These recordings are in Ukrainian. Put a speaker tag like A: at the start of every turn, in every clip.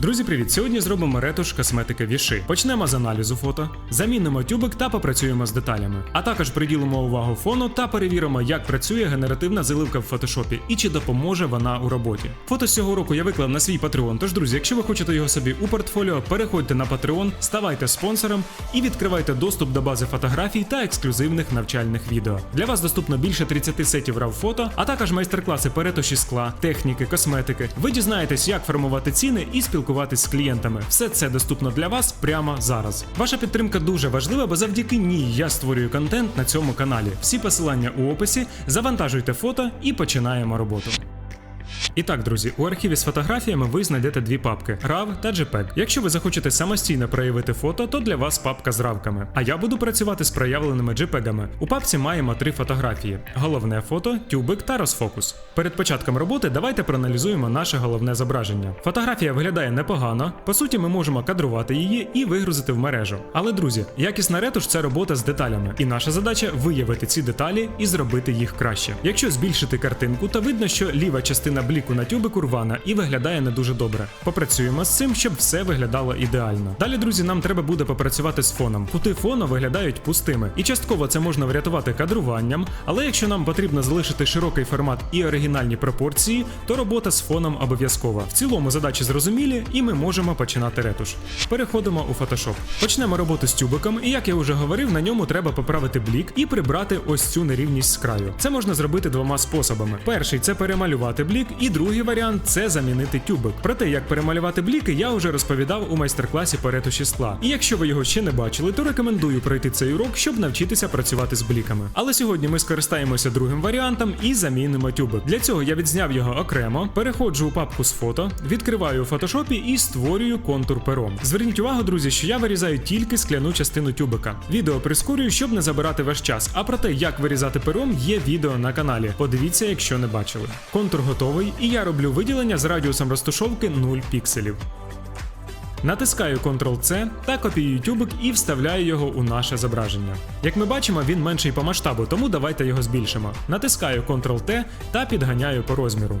A: Друзі, привіт! Сьогодні зробимо ретуш косметики віши. Почнемо з аналізу фото, замінимо тюбик та попрацюємо з деталями. А також приділимо увагу фону та перевіримо, як працює генеративна заливка в фотошопі і чи допоможе вона у роботі. Фото з цього року я виклав на свій Patreon. Тож, друзі, якщо ви хочете його собі у портфоліо, переходьте на Patreon, ставайте спонсором і відкривайте доступ до бази фотографій та ексклюзивних навчальних відео. Для вас доступно більше 30 сетів RAW фото, а також майстер-класи по ретуші скла, техніки, косметики. Ви дізнаєтесь, як формувати ціни і спілкуватися з клієнтами. Все це доступно для вас прямо зараз. Ваша підтримка дуже важлива, бо завдяки ній я створюю контент на цьому каналі. Всі посилання у описі. Завантажуйте фото і починаємо роботу. І так, друзі, у архіві з фотографіями ви знайдете дві папки RAW та JPEG. Якщо ви захочете самостійно проявити фото, то для вас папка з равками. А я буду працювати з проявленими JPEG-ами. У папці маємо три фотографії: головне фото, тюбик та розфокус. Перед початком роботи давайте проаналізуємо наше головне зображення. Фотографія виглядає непогано. По суті, ми можемо кадрувати її і вигрузити в мережу. Але, друзі, якісна ретуш це робота з деталями, і наша задача виявити ці деталі і зробити їх краще. Якщо збільшити картинку, то видно, що ліва частина бліку на тюбику рвана і виглядає не дуже добре. Попрацюємо з цим, щоб все виглядало ідеально. Далі, друзі, нам треба буде попрацювати з фоном. Кути фону виглядають пустими, і частково це можна врятувати кадруванням. Але якщо нам потрібно залишити широкий формат і оригінальні пропорції, то робота з фоном обов'язкова. В цілому задачі зрозумілі, і ми можемо починати ретуш. Переходимо у Photoshop. Почнемо роботу з тюбиком, і як я вже говорив, на ньому треба поправити блік і прибрати ось цю нерівність з краю. Це можна зробити двома способами: перший це перемалювати блік, і другий варіант це замінити тюбик. Про те, як перемалювати бліки, я вже розповідав у майстер-класі по ретуші скла. І якщо ви його ще не бачили, то рекомендую пройти цей урок, щоб навчитися працювати з бліками. Але сьогодні ми скористаємося другим варіантом і замінимо тюбик. Для цього я відзняв його окремо, переходжу у папку з фото, відкриваю у фотошопі і створюю контур пером. Зверніть увагу, друзі, що я вирізаю тільки скляну частину тюбика. Відео прискорюю, щоб не забирати ваш час. А про те, як вирізати пером, є відео на каналі. Подивіться, якщо не бачили. Контур готовий, і я роблю виділення з радіусом розташовки 0 пікселів. Натискаю Ctrl-C та копіюю тюбик і вставляю його у наше зображення. Як ми бачимо, він менший по масштабу, тому давайте його збільшимо. Натискаю Ctrl-T та підганяю по розміру.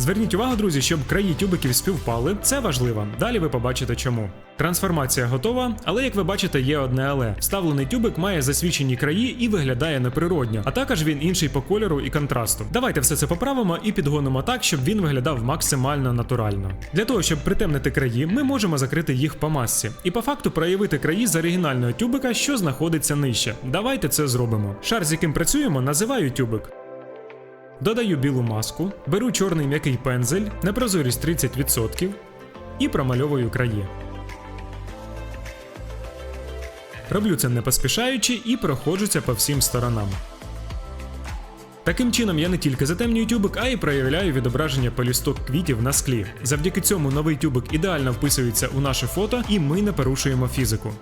A: Зверніть увагу, друзі, щоб краї тюбиків співпали, це важливо. Далі ви побачите чому. Трансформація готова, але як ви бачите, є одне але. Вставлений тюбик має засвічені краї і виглядає неприродньо, а також він інший по кольору і контрасту. Давайте все це поправимо і підгонимо так, щоб він виглядав максимально натурально. Для того, щоб притемнити краї, ми можемо закрити їх по масці і по факту проявити краї з оригінального тюбика, що знаходиться нижче. Давайте це зробимо. Шар, з яким працюємо, називаю тюбик. Додаю білу маску, беру чорний м'який пензель, непрозорість 30% і промальовую краї. Роблю це не поспішаючи і проходжуся по всім сторонам. Таким чином я не тільки затемнюю тюбик, а й проявляю відображення полісток квітів на склі. Завдяки цьому новий тюбик ідеально вписується у наше фото, і ми не порушуємо фізику.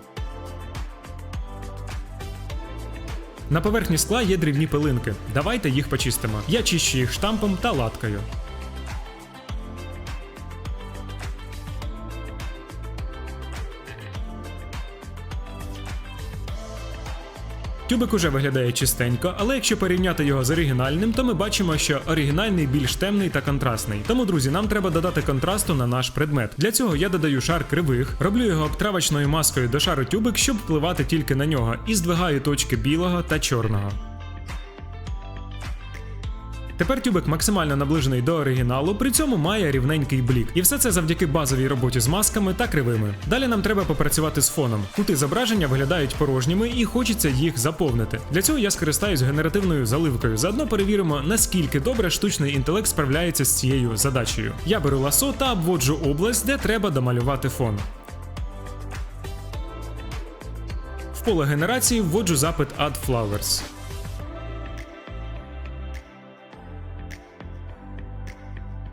A: На поверхні скла є дрібні пилинки. Давайте їх почистимо. Я чищу їх штампом та латкою. Тюбик уже виглядає чистенько, але якщо порівняти його з оригінальним, то ми бачимо, що оригінальний більш темний та контрастний. Тому, друзі, нам треба додати контрасту на наш предмет. Для цього я додаю шар кривих, роблю його обтравочною маскою до шару тюбик, щоб впливати тільки на нього, і здвигаю точки білого та чорного. Тепер тюбик максимально наближений до оригіналу, при цьому має рівненький блік. І все це завдяки базовій роботі з масками та кривими. Далі нам треба попрацювати з фоном. Кути зображення виглядають порожніми і хочеться їх заповнити. Для цього я скористаюсь генеративною заливкою. Заодно перевіримо, наскільки добре штучний інтелект справляється з цією задачею. Я беру ласо та обводжу область, де треба домалювати фон. В поле генерації вводжу запит Add Flowers.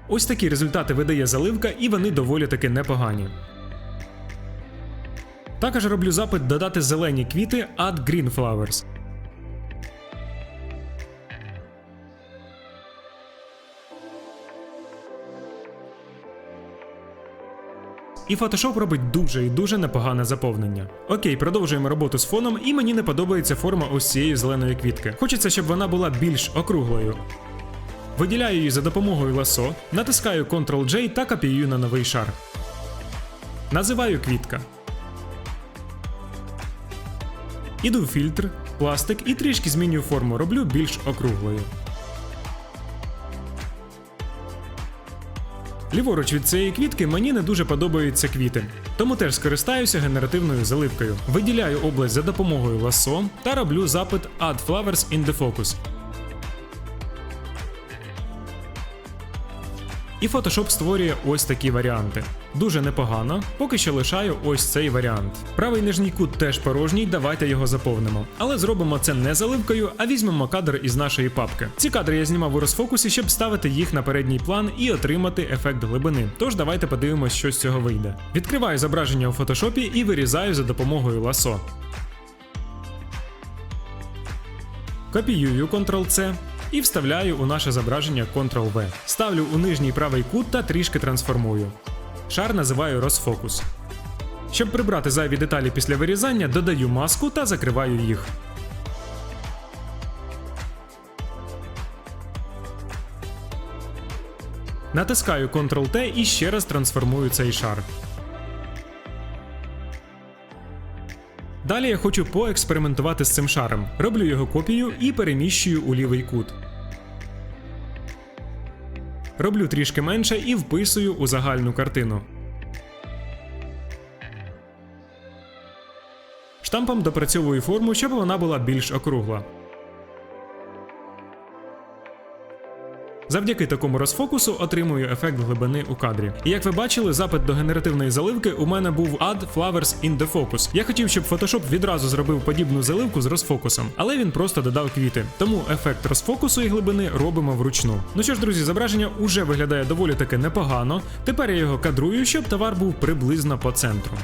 A: Ось такі результати видає заливка, і вони доволі таки непогані. Також роблю запит додати зелені квіти Add Green Flowers. І Photoshop робить дуже і дуже непогане заповнення. Окей, продовжуємо роботу з фоном, і мені не подобається форма ось цієї зеленої квітки. Хочеться, щоб вона була більш округлою. Виділяю її за допомогою ласо, натискаю Ctrl-J та копіюю на новий шар. Називаю квітка. Іду в фільтр, пластик і трішки змінюю форму, роблю більш округлою. Ліворуч від цієї квітки мені не дуже подобаються квіти, тому теж скористаюся генеративною заливкою. Виділяю область за допомогою ласо та роблю запит Add Flowers in the Focus. І Photoshop створює ось такі варіанти. Дуже непогано, поки що лишаю ось цей варіант. Правий нижній кут теж порожній, давайте його заповнимо. Але зробимо це не заливкою, а візьмемо кадр із нашої папки. Ці кадри я знімав у розфокусі, щоб ставити їх на передній план і отримати ефект глибини. Тож давайте подивимось, що з цього вийде. Відкриваю зображення у фотошопі і вирізаю за допомогою ласо. Копіюю Ctrl-C і вставляю у наше зображення Ctrl-V. Ставлю у нижній правий кут та трішки трансформую. Шар називаю розфокус. Щоб прибрати зайві деталі після вирізання, додаю маску та закриваю їх. Натискаю Ctrl-T і ще раз трансформую цей шар. Далі я хочу поекспериментувати з цим шаром. Роблю його копію і переміщую у лівий кут. Роблю трішки менше і вписую у загальну картину. Штампом допрацьовую форму, щоб вона була більш округла. Завдяки такому розфокусу отримую ефект глибини у кадрі. І як ви бачили, запит до генеративної заливки у мене був Add Flowers in the Focus. Я хотів, щоб Photoshop відразу зробив подібну заливку з розфокусом, але він просто додав квіти. Тому ефект розфокусу і глибини робимо вручну. Ну що ж, друзі, зображення уже виглядає доволі таки непогано. Тепер я його кадрую, щоб товар був приблизно по центру.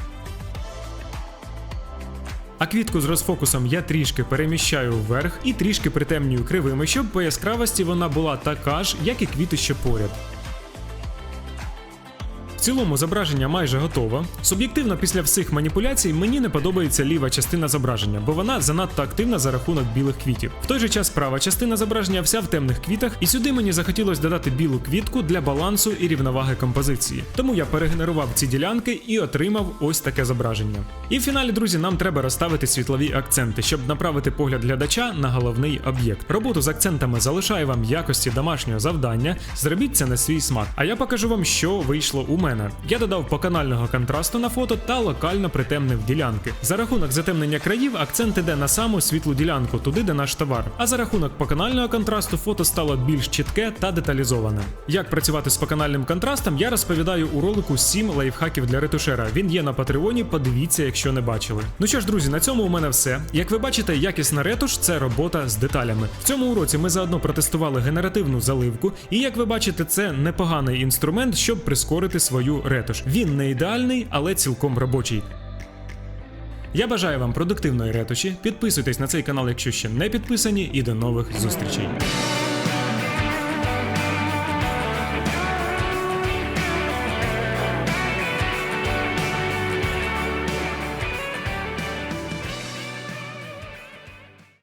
A: А квітку з розфокусом я трішки переміщаю вверх і трішки притемнюю кривими, щоб по яскравості вона була така ж, як і квіти що поряд. Цілому зображення майже готове. Суб'єктивно, після всіх маніпуляцій мені не подобається ліва частина зображення, бо вона занадто активна за рахунок білих квітів. В той же час права частина зображення вся в темних квітах, і сюди мені захотілося додати білу квітку для балансу і рівноваги композиції. Тому я перегенерував ці ділянки і отримав ось таке зображення. І в фіналі, друзі, нам треба розставити світлові акценти, щоб направити погляд глядача на головний об'єкт. Роботу з акцентами залишаю вам якості домашнього завдання. Зробіть це на свій смак. А я покажу вам, що вийшло у мене. Я додав поканального контрасту на фото та локально притемнив ділянки. За рахунок затемнення країв акцент іде на саму світлу ділянку, туди де наш товар. А за рахунок поканального контрасту фото стало більш чітке та деталізоване. Як працювати з поканальним контрастом, я розповідаю у ролику 7 лайфхаків для ретушера. Він є на Патреоні, подивіться, якщо не бачили. Ну що ж, друзі, на цьому у мене все. Як ви бачите, якісна ретуш це робота з деталями. В цьому уроці ми заодно протестували генеративну заливку, і як ви бачите, це непоганий інструмент, щоб прискорити свою ретуш. Він не ідеальний, але цілком робочий. Я бажаю вам продуктивної ретуші. Підписуйтесь на цей канал, якщо ще не підписані, і до нових зустрічей.